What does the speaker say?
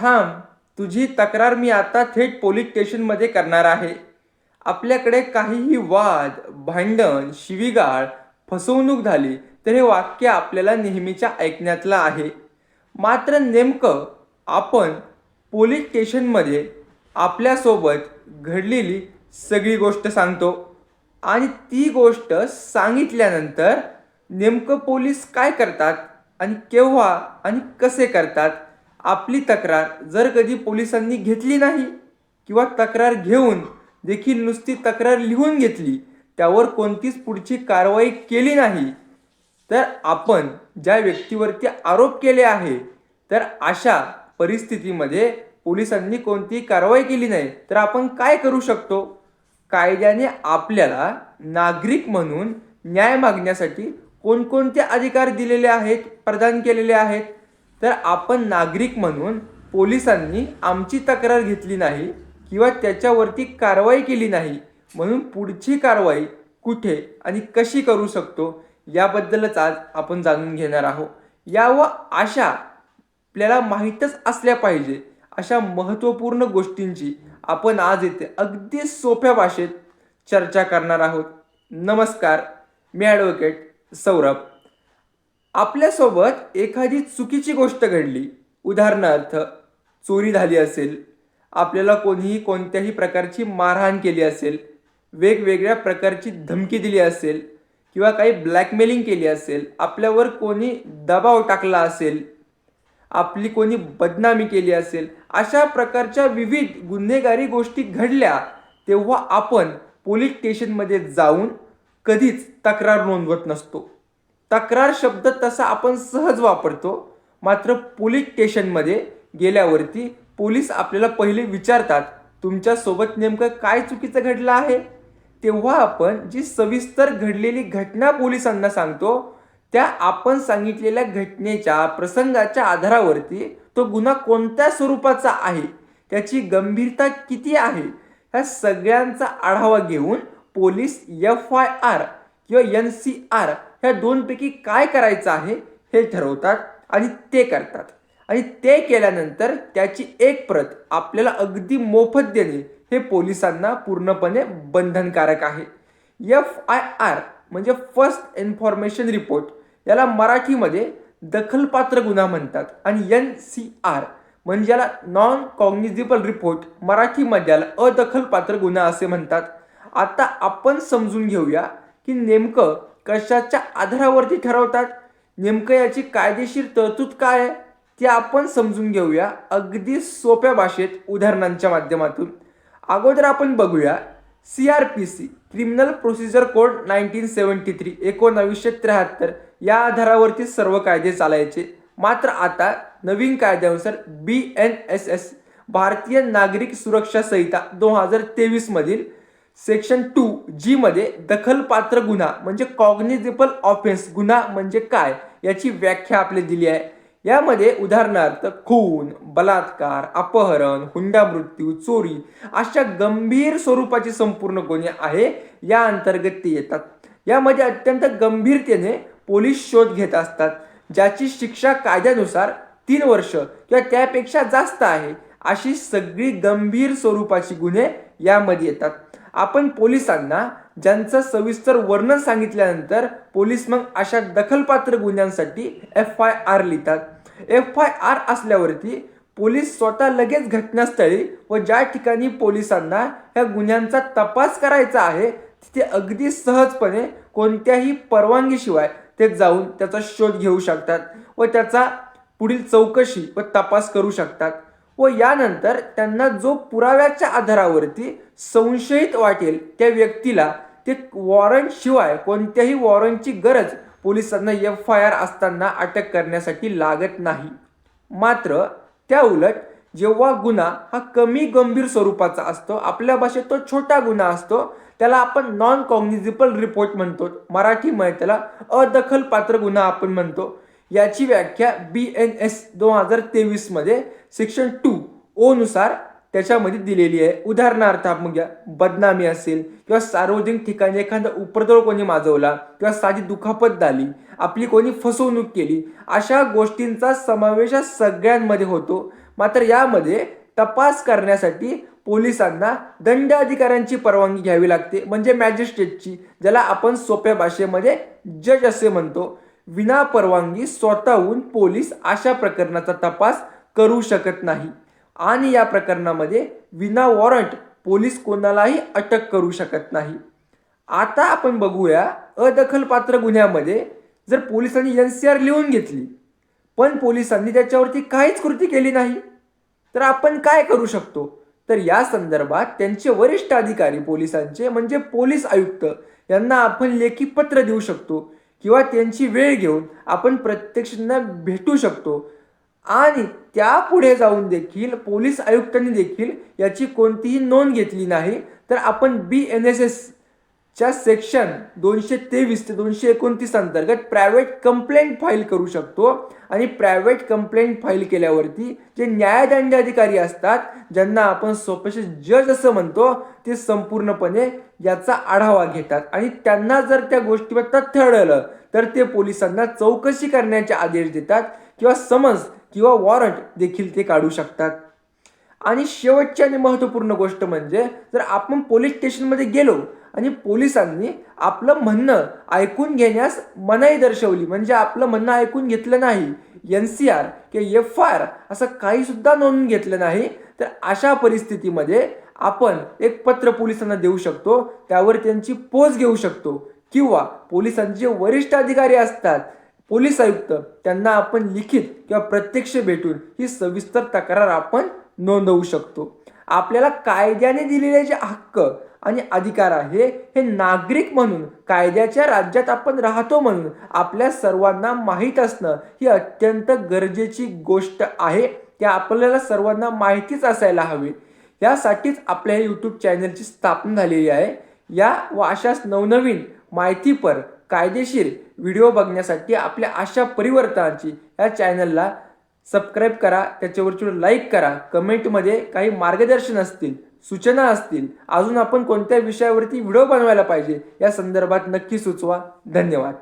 थांब तुझी तक्रार मी आता थेट पोलीस स्टेशनमध्ये करणार आहे. आपल्याकडे काहीही वाद भांडण शिवीगाळ फसवणूक झाली तर हे वाक्य आपल्याला नेहमीच्या ऐकण्यातलं आहे. मात्र नेमकं आपण पोलीस स्टेशनमध्ये आपल्यासोबत घडलेली सगळी गोष्ट सांगतो. आणि ती गोष्ट सांगितल्यानंतर नेमकं पोलीस काय करतात आणि केव्हा आणि कसे करतात आपली तक्रार जर कधी पोलिसांनी घेतली नाही किंवा तक्रार घेऊन देखील नुसती तक्रार लिहून घेतली त्यावर कोणतीच पुढची कारवाई केली नाही तर आपण ज्या व्यक्तीवरती आरोप केले आहे तर अशा परिस्थितीमध्ये पोलिसांनी कोणतीही कारवाई केली नाही तर आपण काय करू शकतो? कायद्याने आपल्याला नागरिक म्हणून न्याय मागण्यासाठी कोणकोणते अधिकार दिलेले आहेत प्रदान केलेले आहेत? तर आपण नागरिक म्हणून पोलिसांनी आमची तक्रार घेतली नाही किंवा त्याच्यावरती कारवाई केली नाही म्हणून पुढची कारवाई कुठे आणि कशी करू शकतो याबद्दलच आज आपण जाणून घेणार आहोत. या व अशा आपल्याला माहीतच असल्या पाहिजे अशा महत्त्वपूर्ण गोष्टींची आपण आज येथे अगदी सोप्या भाषेत चर्चा करणार आहोत. नमस्कार मी ॲडव्होकेट सौरभ. आपल्यासोबत एखादी चुकीची गोष्ट घडली. उदाहरणार्थ चोरी झाली असेल. आपल्याला कोणीही कोणत्याही प्रकारची मारहाण केली असेल. वेगवेगळ्या प्रकारची धमकी दिली असेल. किंवा काही ब्लॅकमेलिंग केली असेल. आपल्यावर कोणी दबाव टाकला असेल. आपली कोणी बदनामी केली असेल. अशा प्रकारच्या विविध गुन्हेगारी गोष्टी घडल्या तेव्हा आपण पोलीस स्टेशनमध्ये जाऊन कधीच तक्रार नोंदवत नसतो. तक्रार शब्द तसा आपण सहज वापरतो. मात्र पोलीस स्टेशनमध्ये गेल्यावरती पोलीस आपल्याला पहिले विचारतात तुमच्यासोबत नेमकं काय चुकीचं घडलं आहे? तेव्हा आपण जी सविस्तर घडलेली घटना पोलिसांना सांगतो त्या आपण सांगितलेल्या घटनेच्या प्रसंगाच्या आधारावरती तो गुन्हा कोणत्या स्वरूपाचा आहे त्याची गंभीरता किती आहे ह्या सगळ्यांचा आढावा घेऊन पोलीस एफ आय आर किंवा एन सी आर ह्या दोनपैकी काय करायचं आहे हे ठरवतात आणि ते करतात. आणि ते केल्यानंतर त्याची एक प्रत आपल्याला अगदी मोफत देणे हे पोलिसांना पूर्णपणे बंधनकारक आहे. एफ आय आर म्हणजे फर्स्ट इन्फॉर्मेशन रिपोर्ट याला मराठीमध्ये दखलपात्र गुन्हा म्हणतात आणि एन सी आर म्हणजे याला नॉन कॉग्निजिबल रिपोर्ट मराठीमध्ये याला अदखलपात्र गुन्हा असे म्हणतात. आता आपण समजून घेऊया की नेमकं कशाच्या आधारावरती ठरवतात? नेमकं याची कायदेशीर तरतूद काय आहे? ते आपण समजून घेऊया अगदी सोप्या भाषेत उदाहरणांच्या माध्यमातून. अगोदर आपण बघूया C R P C criminal procedure code nineteen seventy three एकोणावीसशे त्र्याहत्तर. या आधारावरती सर्व कायदे चालायचे. मात्र आता नवीन कायद्यानुसार बी एन एस एस भारतीय नागरिक सुरक्षा संहिता दोन हजार तेवीसमधील सेक्शन टू जी मध्ये दखलपात्र गुन्हा म्हणजे कॉग्निजेबल ऑफेन्स गुन्हा म्हणजे काय? याची व्याख्या आपली दिली आहे. यामध्ये उदाहरणार्थ खून बलात्कार अपहरण हुंडा मृत्यू चोरी अशा गंभीर स्वरूपाची संपूर्ण गुन्हे आहे या अंतर्गत ते येतात. यामध्ये अत्यंत गंभीरतेने पोलीस शोध घेत असतात ज्याची शिक्षा कायद्यानुसार तीन वर्ष किंवा त्यापेक्षा जास्त आहे अशी सगळी गंभीर स्वरूपाची गुन्हे यामध्ये येतात. आपण पोलिसांना ज्यांचं सविस्तर वर्णन सांगितल्यानंतर पोलीस मग अशा दखलपात्र गुन्ह्यांसाठी एफ आय आर लिहितात. एफ आय आर असल्यावरती पोलीस स्वतः लगेच घटनास्थळी व ज्या ठिकाणी पोलिसांना ह्या गुन्ह्यांचा तपास करायचा आहे तिथे अगदी सहजपणे कोणत्याही परवानगीशिवाय ते जाऊन त्याचा शोध घेऊ शकतात व त्याचा पुढील चौकशी व तपास करू शकतात. व यानंतर त्यांना जो पुराव्याच्या आधारावरती संशयित वाटेल त्या व्यक्तीला. ते वॉरंट शिवाय कोणत्याही वॉरंटची गरज पोलिसांना एफ आय आर असताना अटक करण्यासाठी लागत नाही. मात्र त्या उलट जेव्हा गुन्हा हा कमी गंभीर स्वरूपाचा असतो आपल्या भाषेत तो छोटा गुन्हा असतो त्याला आपण नॉन कॉग्निजिबल रिपोर्ट म्हणतो मराठीमध्ये त्याला अदखलपात्र गुन्हा आपण म्हणतो. याची व्याख्या बी एन एस दोन हजार तेवीसमध्ये सेक्शन टू ओनुसार त्याच्यामध्ये दिलेली आहे. उदाहरणार्थ आपण घ्या बदनामी असेल किंवा सार्वजनिक ठिकाणी एखादा उपद्रव कोणी माजवला किंवा साधी दुखापत झाली आपली कोणी फसवणूक केली अशा गोष्टींचा समावेश सगळ्यांमध्ये होतो. मात्र यामध्ये तपास करण्यासाठी पोलिसांना दंड अधिकाऱ्यांची परवानगी घ्यावी लागते. म्हणजे मॅजिस्ट्रेटची ज्याला आपण सोप्या भाषेमध्ये जज असे म्हणतो. विना परवानगी स्वतःहून पोलीस अशा प्रकरणाचा तपास करू शकत नाही. आणि या प्रकरणामध्ये विना वॉरंट पोलीस कोणालाही अटक करू शकत नाही. आता आपण बघूया अदखलपात्र गुन्ह्यामध्ये जर पोलिसांनी एन सी आर लिहून घेतली पण पोलिसांनी त्याच्यावरती काहीच कृती केली नाही तर आपण काय करू शकतो? तर या संदर्भात त्यांचे वरिष्ठ अधिकारी पोलिसांचे म्हणजे पोलीस आयुक्त यांना आपण लेखी पत्र देऊ शकतो किंवा त्यांची वेळ घेऊन आपण प्रत्यक्ष भेटू शकतो. आणि त्यापुढे जाऊन देखील पोलीस आयुक्तांनी देखील याची कोणतीही नोंद घेतली नाही. तर आपण बी एन एस एस च्या सेक्शन दोनशे तेवीस ते दोनशे एकोणतीस अंतर्गत प्रायव्हेट कंप्लेंट फाईल करू शकतो. आणि प्रायव्हेट कंप्लेंट फाईल केल्यावरती जे न्यायदंड अधिकारी असतात ज्यांना आपण सोपेचे जज असं म्हणतो ते संपूर्णपणे याचा आढावा घेतात. आणि त्यांना जर त्या गोष्टीवर तथ्य आढळलं तर ते पोलिसांना चौकशी करण्याचे आदेश देतात. किंवा समज किंवा वॉरंट देखील ते काढू शकतात. आणि शेवटची आणि महत्त्वपूर्ण गोष्ट म्हणजे जर आपण पोलीस स्टेशनमध्ये गेलो आणि पोलिसांनी आपलं म्हणणं ऐकून घेण्यास मनाई दर्शवली म्हणजे आपलं म्हणणं ऐकून घेतलं नाही एन सी आर किंवा एफ आय आर असं काही सुद्धा नोंदून घेतलं नाही तर अशा परिस्थितीमध्ये आपण एक पत्र पोलिसांना देऊ शकतो त्यावर त्यांची पोच घेऊ शकतो. किंवा पोलिसांचे वरिष्ठ अधिकारी असतात पोलीस आयुक्त त्यांना आपण लिखित किंवा प्रत्यक्ष भेटून ही सविस्तर तक्रार आपण नोंदवू शकतो. आपल्याला कायद्याने दिलेले जे हक्क आणि अधिकार आहे हे नागरिक म्हणून कायद्याच्या राज्यात आपण राहतो म्हणून आपल्या सर्वांना माहीत असणं ही अत्यंत गरजेची गोष्ट आहे. त्या आपल्याला सर्वांना माहितीच असायला हवी. यासाठीच आपल्या या यूट्यूब चॅनलची स्थापना झालेली आहे. या व अशाच नवनवीन माहितीपर कायदेशीर व्हिडिओ बघण्यासाठी आपल्या अशा परिवर्तनाची या चॅनलला सबस्क्राईब करा त्याच्यावरची लाईक करा. कमेंटमध्ये काही मार्गदर्शन असतील सूचना असतील अजून आपण कोणत्या विषयावरती व्हिडिओ बनवायला पाहिजे या संदर्भात नक्की सुचवा. धन्यवाद.